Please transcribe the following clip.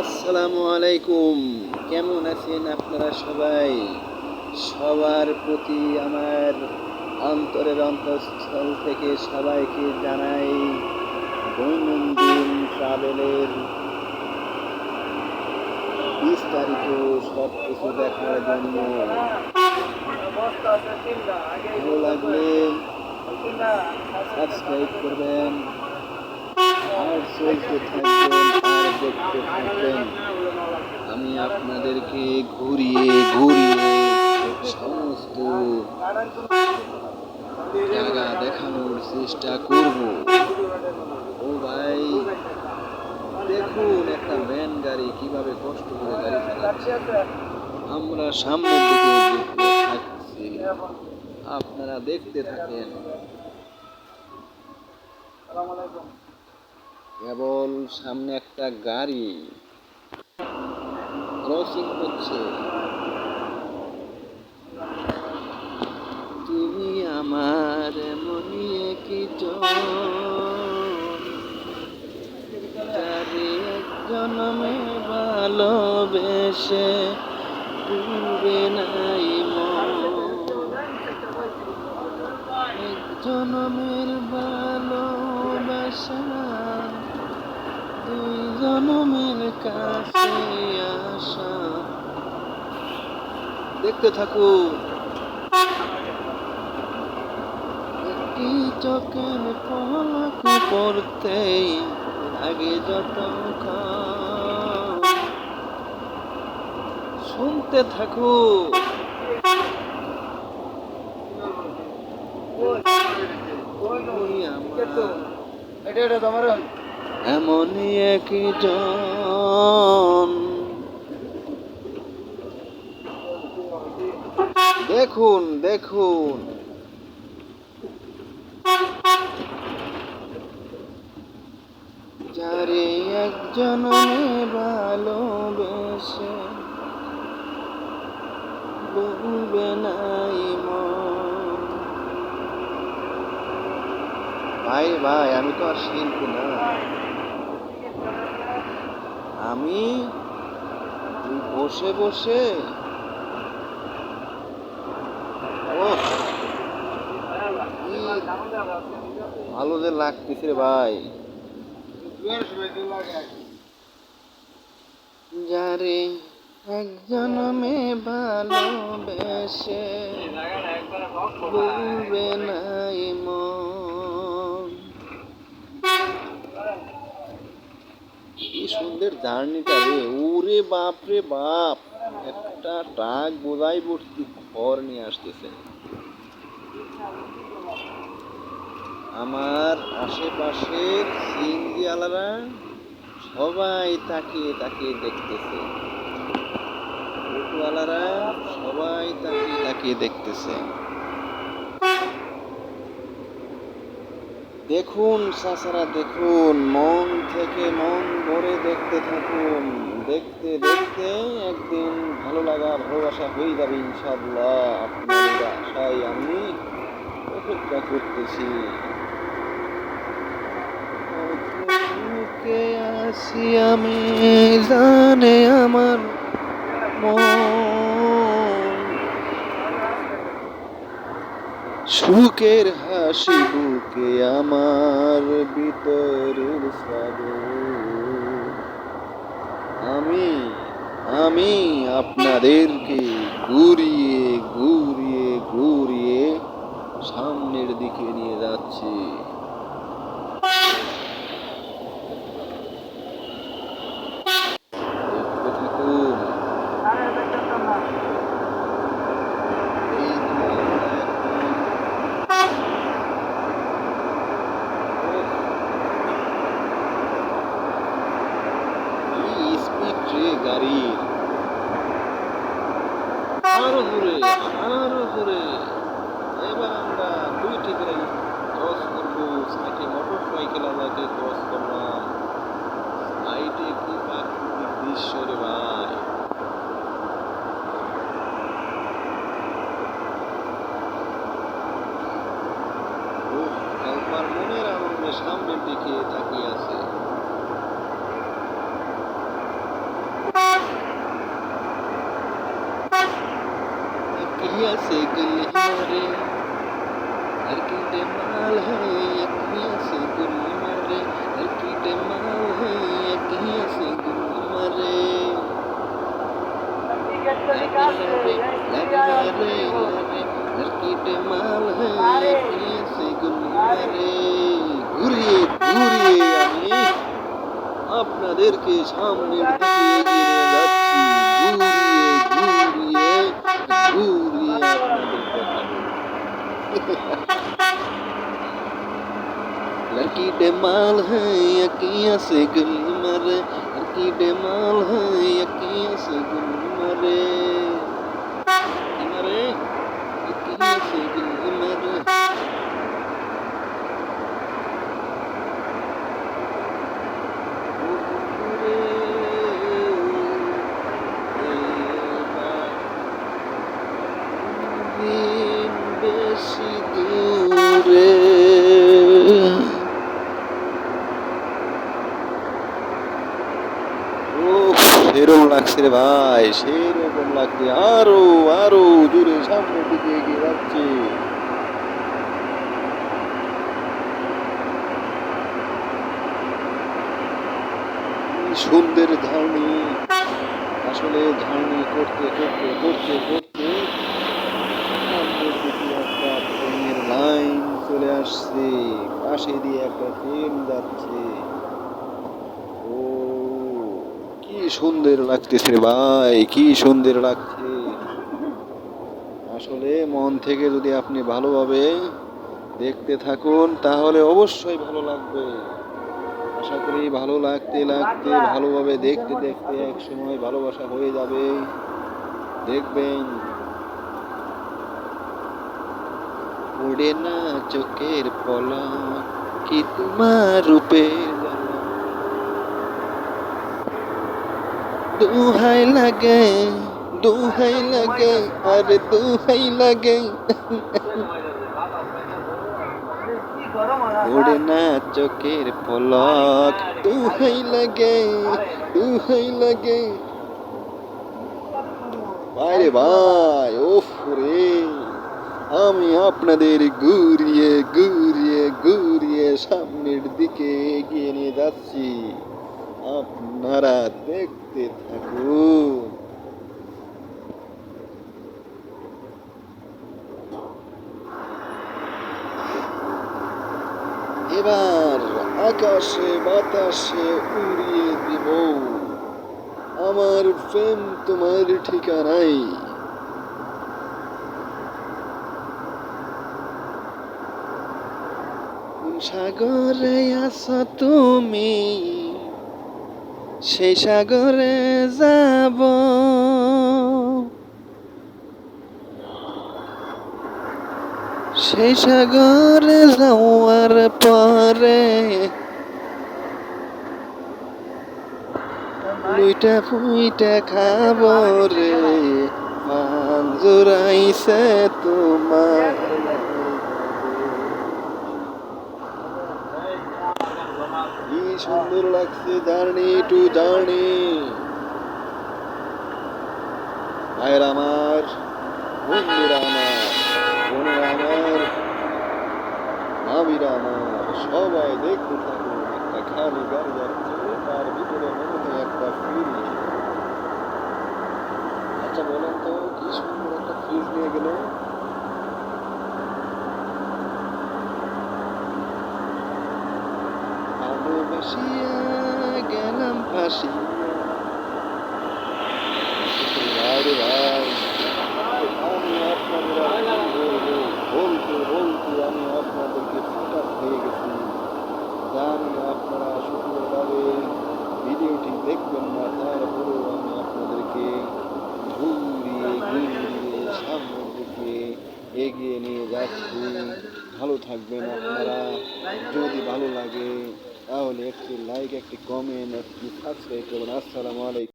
আসসালামু আলাইকুম। কেমন আছেন আপনারা সবাই? সবার প্রতি আমার অন্তরের অন্তঃস্থল থেকে সবাইকে জানাই দৈনন্দিন ট্রাভেলের বিস্তারিত সব কিছু দেখার জন্য। ভালো লাগলে সাবস্ক্রাইব করবেন। আর চলতে থাকবেন দেখতে থাকবেন আমি আপনাদেরকে ঘুরিয়ে ঘুরিয়ে সমস্ত জায়গা দেখানোর চেষ্টা করব। ও ভাই, দেখুন একটা ভ্যান গাড়ি কীভাবে কষ্ট করে গাড়ি চালাচ্ছে। আমরা সামনের দিকে থাকছি। আপনারা দেখতে থাকেন। কেবল সামনে একটা গাড়ি ক্রসিং করছে। তুমি আমার এমনই একই যারে এক জন্মে ভালোবেসে ডুবে নাই মন। এক জনমের ভালোবাসা জনমের কাছে আসা দেখতে থাকুন একটি চোখের পলক পড়তেই আগে যত শুনতে থাকুন তুমি আমার এমনই একজন দেখুন দেখুন। যারে একজন ভালোবেসে ডুবে নাই মন ভাই ভাই, আমি তো আর শিল্পী না। আমি বসে বসে ভালো যে লাগতেছে রে ভাই। যারে একজন মেয়ে ভালোবেসে বলবে নাই মন কি সুন্দর জার্নিটা রে, ওরে বাপ রে বাপ। একটা ট্রাক বোঝাই ভর্তি খড় নিয়ে আসতেছে। আমার আশেপাশের আলারা সবাই তাকিয়ে তাকিয়ে দেখতেছে। সবাই তাকিয়ে তাকিয়ে দেখতেছে। দেখুন চাচারা দেখুন, মন থেকে মন ভরে দেখতে থাকুন। দেখতে দেখতে একদিন ভালো লাগা ভালোবাসা হয়ে যাবে ইনশাল্লাহ আপনাদের আশায় আমি অপেক্ষা করতেছি। আসি আমি, জানে আমার মন। সুখের হাসি বুকে আমার ভিতরের সাগর আমি আমি আপনাদেরকে ঘুরিয়ে ঘুরিয়ে ঘুরিয়ে সামনের দিকে নিয়ে যাচ্ছি এই তো আমরা এখন কি স্পিড রে গাড়ির আরও আরও এবার আমরা করে ক্রস করব। সাইডে মোটর সাইকেল আমাকে ক্রস করলাম। সাইডে কি প্রাকৃতিক দৃশ্য রে ভাই? মনের সামনের দিকে তাকিয়ে আছে। से गुल मारे हर कीटे माल है अखियाँ से गुल मारे हर कीटे माल है अखियाँ से गुल मारे लगे मारे लगे हर कीटे माल है अखियाँ से गुल मारे ঘুরিয়ে ঘুরিয়ে আমি আপনাদেরকে সামনের দিকে এগিয়ে নিয়ে যাচ্ছি लड़की डेमाल है यकिया से गुल मरे लड़की डेमाल है यकिया से गुल বেশি দূরে। উফ, সেরকম লাগছে রে ভাই সেরকম লাগছে। আরও আরও জোরে সামনের দিকে এগিয়ে যাচ্ছে। সুন্দর ধারণী আসলে ধারণী করতে করতে করতে করতে সামনের দিকে একটা ট্রেনের লাইন চলে আসছে পাশে দিয়ে একটা ট্রেন যাচ্ছে। ও, কি সুন্দর লাগতেছে রে ভাই, কি সুন্দর লাগছে। আসলে মন থেকে যদি আপনি ভালোভাবে দেখতে থাকুন, তাহলে অবশ্যই ভালো লাগবে। আশা করি ভালো লাগতে লাগতে, ভালোভাবে দেখতে দেখতে এক সময় ভালোবাসা হয়ে যাবে। দেখবেন। ওড়ে না চোখের পলক, কি তোমার জ্বালা। দুহাই লাগে দুহাই লাগে, আরে দুহাই লাগে। ওড়ে না চোখের পলক, দুহাই লাগে দুহাই লাগে। ভাইরে ভাই ওফ রে। আমি আপনাদের ঘুরিয়ে ঘুরিয়ে ঘুরিয়ে সামনের দিকে এগিয়ে নিয়ে যাচ্ছি। আপনারা দেখতে থাকুন। এবার আকাশে, বাতাসে উড়িয়ে দিব। আমার প্রেম তোমার ঠিকানাই। সাগরে আছো তুমি, সেই সাগরে যাব। সেই সাগরে যাওয়ার পরে লুইটা ফুইটা খাব রে মান জোরাইছে তোমার। সুন্দর লাগছে জার্নি টু জার্নি। ভাইয়ের আমার, বন্ধুরা আমার, বোনেরা আমার, ভাবিরা আমার, সবাই দেখতে থাকুন, একটা খালি গাড়ি যাচ্ছে, তার ভিতরে মনে হয় একটা ফ্রিজ আচ্ছা বলেন তো, কি সুন্দর একটা ফ্রিজ নিয়ে গেল। ভালোবাসিয়া গেলাম বলতে আমি আপনাদেরকে ফোকাস হয়ে গেছি জানি আপনারা সুন্দরভাবে ভিডিওটি দেখবেন না আপনাদেরকে ঘুরিয়ে ঘুরিয়ে সামনের দিকে এগিয়ে নিয়ে যাচ্ছি ভালো থাকবেন আপনারা যদি ভালো লাগে তাহলে একটি লাইক একটি কমেন্ট একটি সাবস্ক্রাইব করবেন। আসসালামু আলাইকুম।